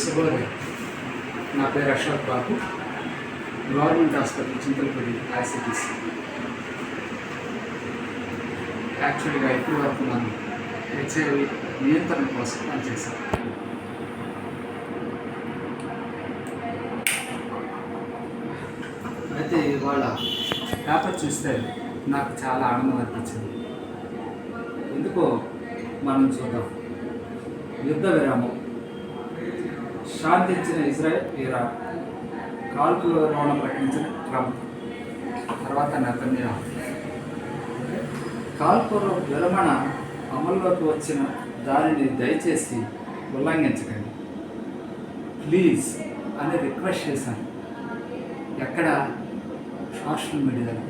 శుభోదయం నా పేరు Ashok Babu. Government hospital Chintalapudi ICTC యాక్చువల్గా ఇప్పటి వరకు మనం హెచ్ఐవి నియంత్రణ కోసం పనిచేశాం. అయితే ఇవాళ పేపర్ చూస్తే నాకు చాలా ఆనందం అనిపించింది. ఎందుకో మనం చూద్దాం. యుద్ధ విరామం. శాంతి ఇచ్చిన ఇజ్రాయెల్ ఇరాన్ కాల్పుల విరమణ ప్రకటించిన ట్రంప్. తర్వాత నెతన్యాహు. కాల్పుల విరమణ అమల్లోకి వచ్చిన దానిని దయచేసి ఉల్లంఘించకండి. ప్లీజ్ అని రిక్వెస్ట్ చేశాను. ఎక్కడ? సోషల్ మీడియాలో.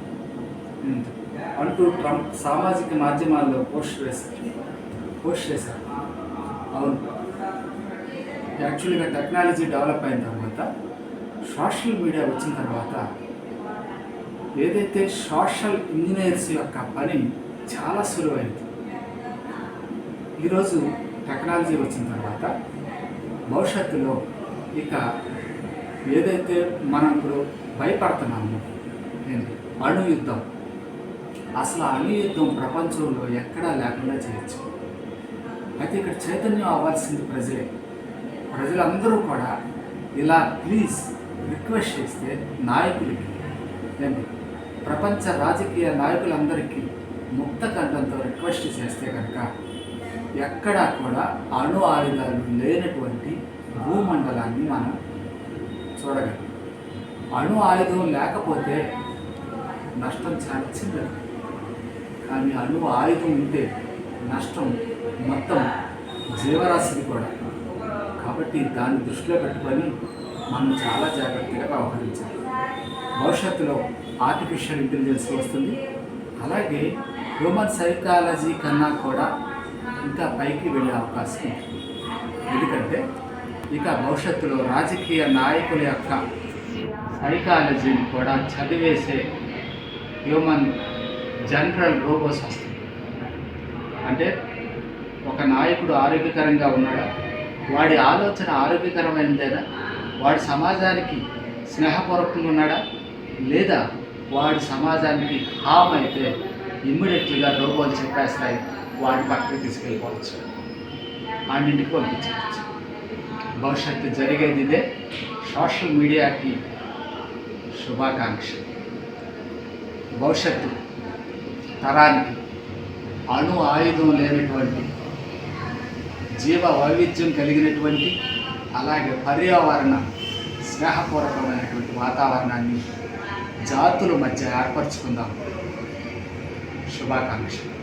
అంటూ ట్రంప్ సామాజిక మాధ్యమాల్లో పోస్ట్ వేశారు. పోస్ట్ చేశారు. అవును. యాక్చువల్గా టెక్నాలజీ డెవలప్ అయిన తర్వాత సోషల్ మీడియా వచ్చిన తర్వాత ఏదైతే సోషల్ ఇంజనీర్స్ యొక్క పని చాలా సులువైంది. ఈరోజు టెక్నాలజీ వచ్చిన తర్వాత భవిష్యత్తులో ఇక ఏదైతే మనం ఇప్పుడు భయపడుతున్నామో ఏంటి అణు యుద్ధం. అసలు అణు యుద్ధం ప్రపంచంలో ఎక్కడా లేకుండా చేయొచ్చు. అయితే ఇక్కడ చైతన్యం అవ్వాల్సింది ప్రజలే. ప్రజలందరూ కూడా ఇలా ప్లీజ్ రిక్వెస్ట్ చేస్తే నాయకులకి నేను ప్రపంచ రాజకీయ నాయకులందరికీ ముక్త కంఠంతో రిక్వెస్ట్ చేస్తే కనుక ఎక్కడా కూడా అణు ఆయుధాలు లేనటువంటి భూమండలాన్ని మనం చూడగలం. అణు ఆయుధం లేకపోతే నష్టం చాలా చిన్నది. కానీ అణు ఆయుధం ఉంటే నష్టం మొత్తం జీవరాశిది కూడా. కాబట్టి దాన్ని దృష్టిలో పెట్టుకొని మనం చాలా జాగ్రత్తగా వ్యవహరించాలి. భవిష్యత్తులో ఆర్టిఫిషియల్ ఇంటెలిజెన్స్ వస్తుంది. అలాగే హ్యూమన్ సైకాలజీ కన్నా కూడా ఇంకా పైకి వెళ్ళే అవకాశం ఉంటుంది. ఎందుకంటే ఇక భవిష్యత్తులో రాజకీయ నాయకుల యొక్క సైకాలజీని కూడా చదివేసే హ్యూమన్ జనరల్ రోబోస్ వస్తుంది అంటే ఒక నాయకుడు ఆరోగ్యకరంగా ఉన్నాడా? వాడి ఆలోచన ఆరోగ్యకరమైనదేనా? వాడి సమాజానికి స్నేహపూర్వకంగా ఉన్నాడా? లేదా వాడి సమాజానికి హామ్ అయితే ఇమ్మీడియట్లీగా రోబోలు చెప్పేస్తాయి వాడి పక్కకి తీసుకెళ్ళిపోవచ్చు. అన్నింటికి పంపించవచ్చు భవిష్యత్తు జరిగేది ఇదే. సోషల్ మీడియాకి శుభాకాంక్ష భవిష్యత్తు తరానికి అణు ఆయుధం లేనటువంటి జీవ వైవిధ్యం కలిగినటువంటి అలాగే పర్యావరణ స్నేహపూర్వకమైనటువంటి వాతావరణాన్ని జాతుల మధ్య ఏర్పరచుకుందాం. శుభాకాంక్షలు.